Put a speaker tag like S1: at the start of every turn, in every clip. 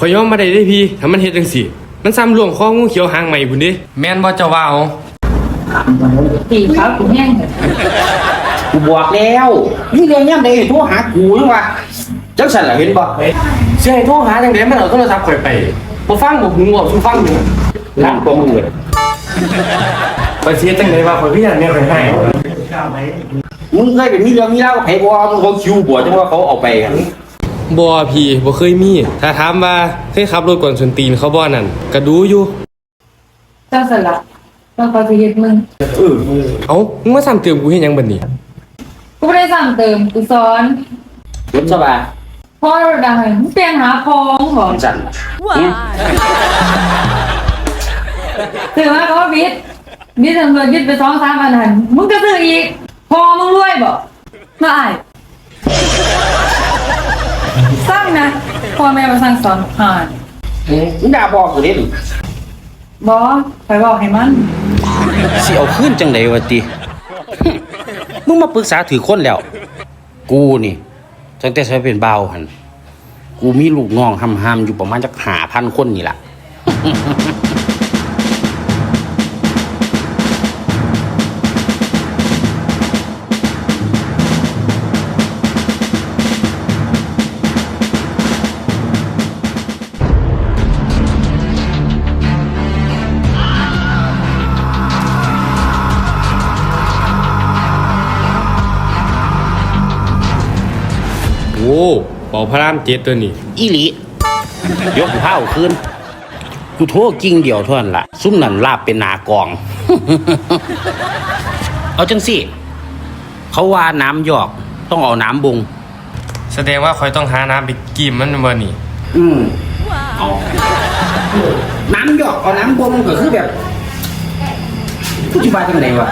S1: ข่อยยอมมาได้เด้พี่ถ้ามันเฮ็ดจังซี่ มันซ้ำล่วงคองูเขียวหางใหม่พุ่นเด้แม่นบ่เจ้าว่าเอา
S2: ตีเขากูแห้ง
S3: กูบอกแล้วนี่เรื่องย่ำใดโทรหากูจังวะจังสันล่ะเห็นบ่
S1: เสียให้โทรหาจังได๋มันเอาโทรศัพท์ข่อยไปบ่ฟังบ่หูบ่ฟังอยู่
S3: นั่งตัวมึงเลย
S1: ข่อยสิเฮ็ดจังได๋ว่าข่อยพี่อันเนี่ยข่อยให้
S3: มึงเคยเป็นมีเรื่องมีเล่าวกับไผบ่มึงเขาคิวบ่จังว่าเขาเอาไปกัน
S1: บ่พี่บ่เคยมี ถ้าถามว่าเคยขับรถก่อนสนตีนเขาบ่นั่นก็ดูอยู่
S2: เจ้าสลัดต้องคอยจะเฮ็ดมึง
S3: เออ
S1: เอ้ามึงมาซ้ำเติมกูเฮ็ดหยังบัดนี้
S2: กูไม่ได้สั่งเติมกูสอน
S3: รถสบาย
S2: พ่อดังเลยมึงเปลี่ยนหาพองของ
S3: จังสันเนี่ย
S2: ถือว่าเขาวิทย์วิทย์ตำรวจยึดไปสองสามพันหันมึงก็ซื้ออีกพอมึงรวยบ่ไม่อาย สร้างนะพ่อแม่มาสั่งสอนอ่าน
S3: มึงด่าบอกกูเด่น
S2: บอไปบอกให้มัน
S3: สิเอาขึ้นจังไดวะติ มึงมาปรึกษาถือคนแล้ว กูนี่ตั้งแต่ฉันเป็นเบาวหันกูมีลูกน้องหำๆอยู่ประมาณจักหาพันคนนี่ล่ะ
S1: เป่าพระรามเจ็ดตัวนี้
S3: อีหลียกผ้าขึ้นกูโทษกิ่งเดียวเท่านั้นละซุ้มนั่นลาบเป็นหนากอง เอาจังสิเขาว่าน้ำหยอกต้องเอาน้ำบุง
S1: แสดงว่าข่อยต้องหาน้ำไปกิมมันบ่นี่
S3: อืมเอาน้ำหยอกเอาน้ำบุงก็คือแบบผู้จิบายจังไงวะ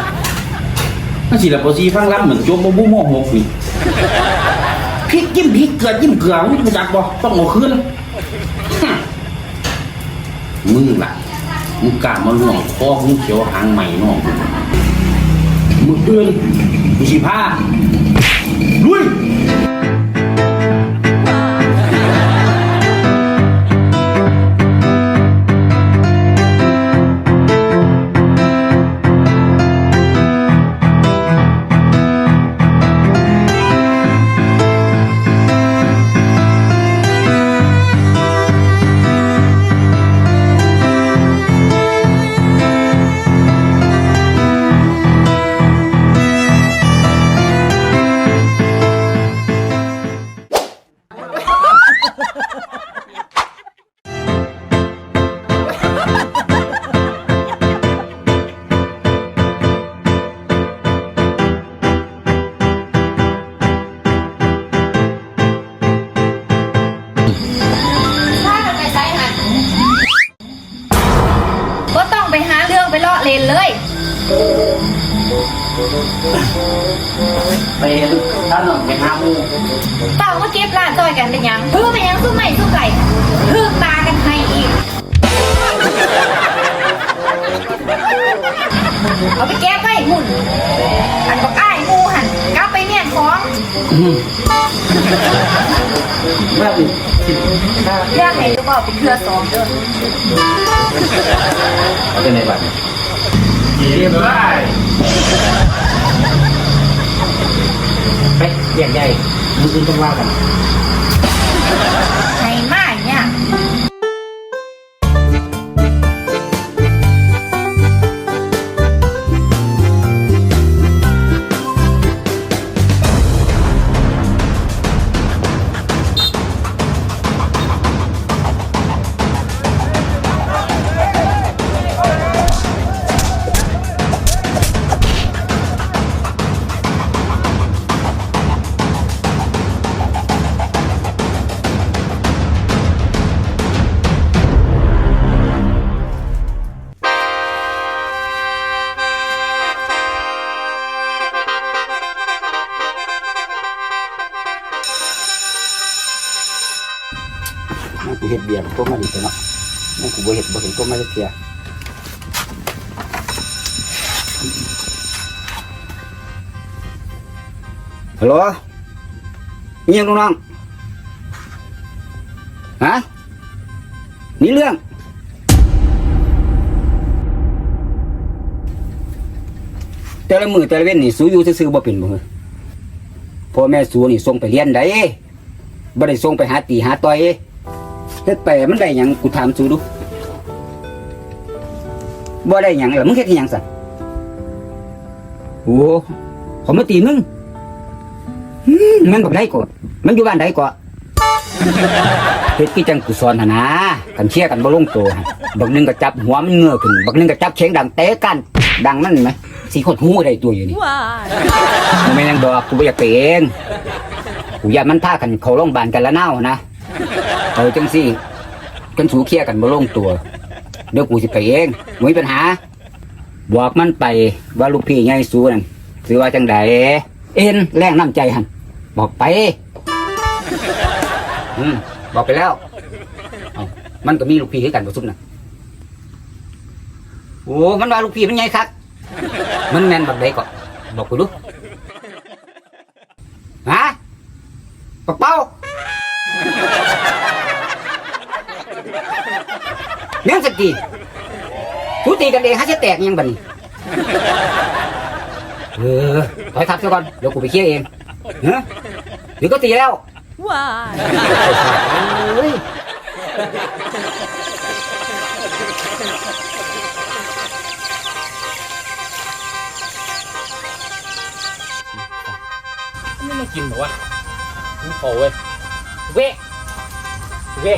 S3: นั่นสิละปอซีฟังล้ำเหมือนโจมบูบูโมโหกนี่ พริกจิ้มพริกเกลือจิ้มเกลือมึงรู้จักบ่ต้องเอาคืนมึงล่ะมึงกล้ามาล่วงคอมึงเขียวหางใหม่น้องมึงเอื้อนกูสิพาลุย
S4: เลาะเลนเลย
S3: ไปท่านหน่อยไปหาหมู
S4: เต่ามาเก็บลาดจอยกันเป็นหยังเพื่อเป็นหยังสู้ใหม่สู้ไก่เพื่อตากันให้อีก เอาไปแก้ไปหมุนอันบอกอ้ายงูหันกลับไปเนี่ยของ
S3: แบบ
S4: เรื่องไหนจะบอกเป็นเครือสองเด้อ
S3: เป็นไงบ้าง
S1: เรียบร้อย
S3: ไปแยกใหญ่มึงต้องว่ากัน
S4: กูเห็
S3: ดเบียร์ตัวมันอีกเนาะนั่นกูบ่เห็ดบ่เห็นตัวมันจะเสียฮัลโหลมียังลูกน้องฮะ
S5: นี่เรื่องแต่ละมือแต่ละเว้นนี่สูอยู่ซื่อๆบ่เป็นบ่เหรอพ่อแม่สูนี่ส่งไปเรียนได้บ่ได้ส่งไปหาตีหาต่อย เฮ็ดไปมันได้หยังกูถามสูดูบ่ได้หยังล่ะมึงเฮ็ดอีหยังซะโอ้เขามาตีมึงอืมมันบอกได้ก่อนมันอยู่บ้านใดก่อนเฮ็ดกี่จังกูสอนหั่นนะกันเชียร์กันบ่ลงตัวหั่นบักหนึงก็จับหัวมันเงือขึ้นบักหนึงก็จับเข็งดังเตะกัน ดังมันไหมสีขดหูได้ตัวอยู่นี่มันไม่ยังดอกกูไม่อยากไปเองกูอยากมันพากันเขาโรงพยาบาลกันละเน่านะ เอาจังสิกันสูเคลียร์กันบ่ลงตัว เดี๋ยวกูสิไปเองไม่มีปัญหา บอกมันไปว่าลูกพี่ใหญ่สูนั่นสือว่าจังใดเอ็นแรงน้ำใจหันบอกไป อืมบอกไปแล้วเอามันก็มีลูกพี่ให้กันบ่ซุ่มนะโอ้มันว่าลูกพี่มันใหญ่คักมันแมนแบบใดก่อนบอกกูดู เมียงสกีทุตีกันเองฮะจะแตกยังบัดนเออถอยทับซะก่อนเดี๋ยวกูไปเคลียร์เองเฮ้ยเดี๋ยวก็ตีแล้ว
S6: Why?
S5: เฮ้ย
S1: ไม่มากินหรอวะมึงขอเว้ยเว้เว้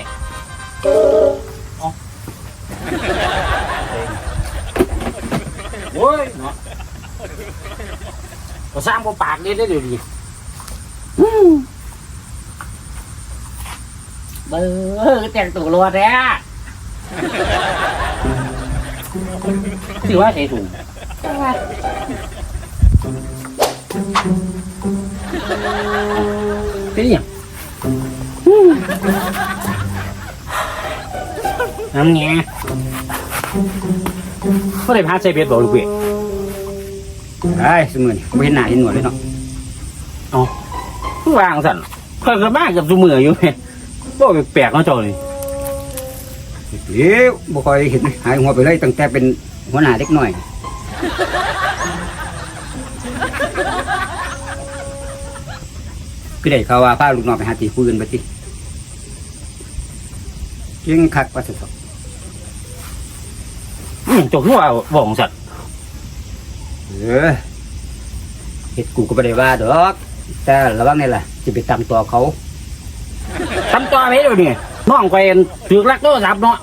S5: ก็สร้างบ่ปากนี่ได้เดี๋ยวนี้เบ้อแต่งตัวรัวแท้ถือว่าใส่ถุงเป็นยังน้ำเงี้ยก็ได้พาใส่เบ็ดบอกลูกเบ็ด ไอ้สมือนี่ไม่เห็นหน้าเห็นหนวดเลยเนาะอ๋อวางสั่นค่อยกระบ้ากับสมืออยู่แม่บอกแปลกๆเนาะเจ้านี่เดี๋ยวบ่ค่อยเห็นหายหัวไปเลยตั้งแต่เป็นหัวหน้าเด็กน้อยพี่ได้ข่าว่าพาลูกน้องไปหาตีคุยกันไปสิเก่งคักว่าสุดอืมจกหัวบอกของสัตว์ เออเห็ดกูก็ไม่ได้ว่าดอก แต่ระวังนี่แหละจะไปตำตัวเขาตำตัวไปเดี๋ยวนี้น้องไปถือลักโทรศัพท์เนาะ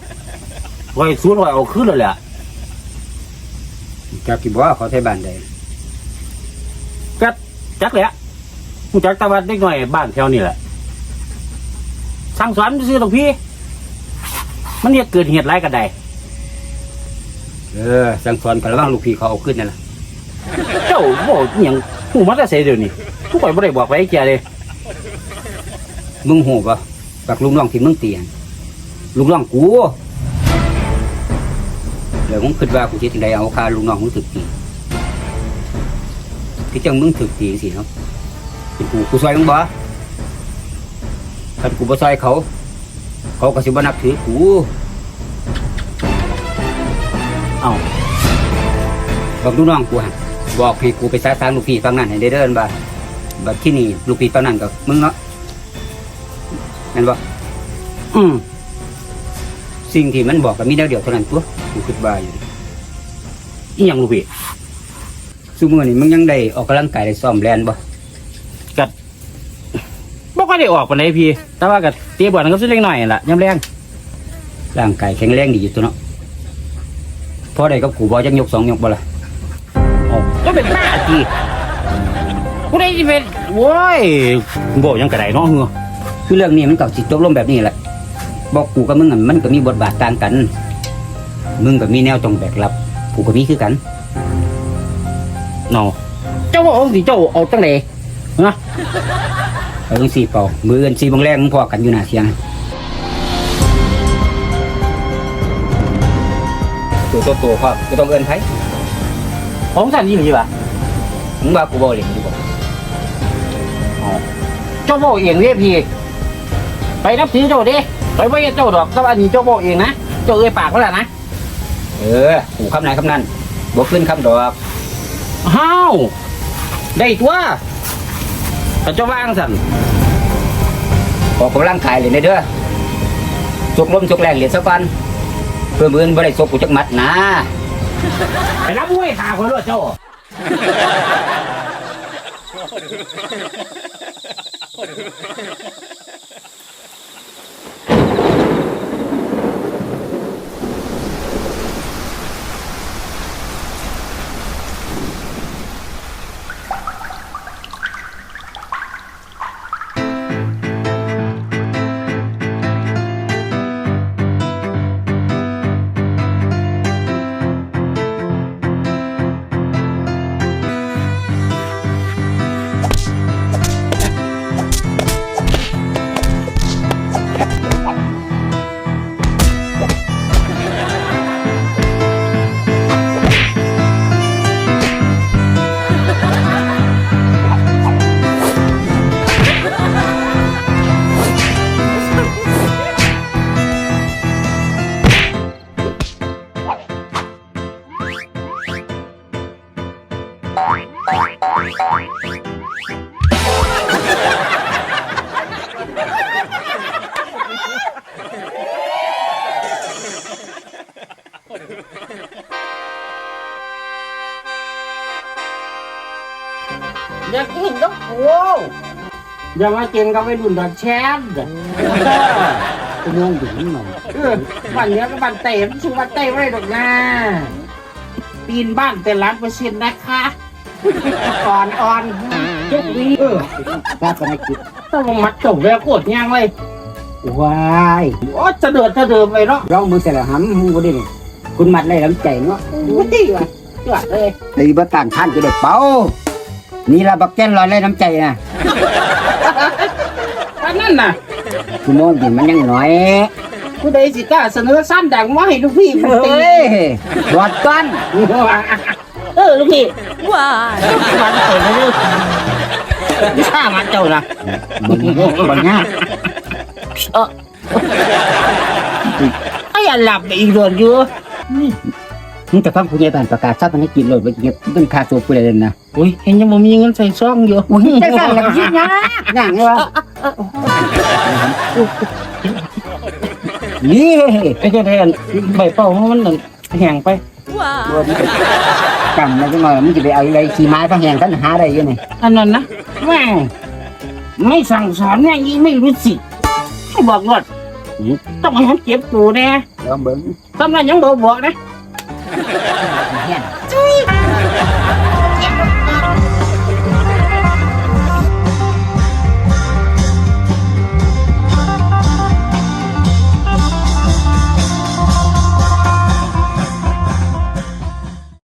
S5: ไว้สูนไว้เอาขึ้นเลยแหละจักกี่บ่เขาไทยบ้านใดก็จักแหละกูจักตะวันเด็กหน่อยบ้านแถวนี้แหละสั่งสอนซื้อตรงพี่ มันเนี่ยเกิดเหตุไรายกันใดเออสั่งสอนกันระว่างลูกพี่เขาเอาขึ้นนั่นแหละ จ้าบอกอหย่างหูมันจะเสียเดี๋ยวนี้ทุกคนไม่ได้บอกไว้แกเลยมึงหูปะกับลุงน้องที่มึงเตียนลุงน้องกูเดี๋ยวมึงคิดว่ากูจะถึงใดเอาคาลุงน้องมึงถึกตีที่จังมึงถึกตีสิเนาะเป็นกูกูซอยมึงบ่คันกูบ่ซอยเขา เขาก็สิบ่นับถือกูเอ้าบอกลูกน้องกูฮะ บอกให้กูไปสาสางลูกพี่ฟังนั่นให้ได้เดินบ่าบัดที่นี่ลูกพี่ฟังนั่นก็มึงเนาะแม่นบ่อืมสิ่งที่มันบอกก็มีแนวเดียวเท่านั้นตัวกูคิดว่าอยู่อีหยังลูกพี่ซุมื้อนี้มึงยังได้ออกกำลังกายได้ซ้อมแลนบ่
S3: บ่ค่อยได้ออกปานใดพี่ แต่ว่าก็เตีบอลก็สิเล็กน้อยนั่นล่ะยามแรง
S5: ร่างกายแข็งแรงดีอยู่ตัวเนาะพอได้กับกูบอยังยกสองยกบ่ล่ะ
S3: อ๋อ ก็เป็นบ้าจีกูได้สิเป็นโว้ยบ่ยังกระไดเนาะเฮือ
S5: คือเรื่องนี้มันก็สิจบลงแบบนี้แหละ บอกกูกับมึงอะมันก็มีบทบาทต่างกัน มึงก็มีแนวต้องแบกรับ กูก็มีคือกัน
S3: เนาะเจ้าว่าเอาสิเจ้าเอาจังไดฮะ
S5: เอาจังสี่เป่ามือเอินสี่โมงแรกมึงพอกันอยู่หน้าเสียงตัวตัวตัวพ่อกูต้องเอินไผ
S3: ของสั่นอีหลีบ่ะ
S5: มึงว่ากูบ่เล่นดีบ่
S3: เจ้าเว้าเองเด้พี่ ไปนับถือเจ้าเด้
S5: ไปไว้เจ้าดอกก็อันนี้เจ้าบอกเองนะ เจ้าเอ่ยปากเขาแหละนะ เออหูคำไหนคำนั้นบ่ขึ้นคำดอกฮ้าวได้ตัวแต่เจ้าว่างสั่นออกกำลังกายเลยนะเด้อจกลมจกแรงเหรียญสักวันเพื่อมือนบ่ได้ซกกูจักมัดนะ ไปรับมวยขาคนรวดเจ้า
S3: อยากกินก็โอ้อย่ามากินกับไอ้รุ่นดอกแชมป์กูงงถึงหน่อยเออบ้านเนี้ยก็บ้านเตะมันชื่อบ้านเตะไม่ได้ดอกนะปีนบ้านแต่ล้านเปอร์เซ็นต์นะคะอ่อนอ่อนยกวีเออบ้านสมัยกิจต้องมามัดจบแล้วโคตรยางเลยว้ายโอ้จะเดือดจะเดิมไปเนาะ
S5: ร้องมือแต่ละหำมึงบ่ได้นี่คุณมัดได้ลำใจเนาะ
S3: วุ้ยว่ะจวดเลย
S5: ตีบ่ต่างท่านก็ได้เป่า นี่ละบักแก้นลอยไล่น้ำใจนะ
S3: อันนั้นน่ะ
S5: คุณโมงกินมันยังน้อย
S3: ผู้ใดสิกล้าเสนอสั้นดังมาให้ลูกพี่มันตี
S5: เฮ้ยรอดก้อน
S3: เออลูกพี่
S4: ว้า
S3: มันเปิดเลยวิชามันเจ้านะ
S5: บังงา
S3: เออไอ้ยันหลับไปอีกโดนอยู่
S5: มึงแต่ฟังผู้ใหญ่บ้านประกาศทรัพย์ให้กินโลดไปเก็บเป็นค่าตัวผู้ใดเลยนะ
S3: อุ้ยเห็นยังบ่มีเงินใส่ซองอยู่
S5: อุ้ยได้สั่งแล้วคิดยากอย่างเลยวะนี่
S3: ไอ้เจ้าแทนใบเป่ามันนั่นแห้งไป
S4: ว้า
S5: จำแล้วจังหน่อยมึงจะไปเอาอะไรขี่ไม้ฟังแหงกันหาได้ยังไง
S3: อันนั้นนะแม่งไม่สั่งสอนแม่งยิ่งไม่รู้สิให้บอกรถต้องให้มันเจ็บตัวแน่
S5: ลองเบิ้ง
S3: ตำนั้นยังบอกบอกนะ
S5: เฮียน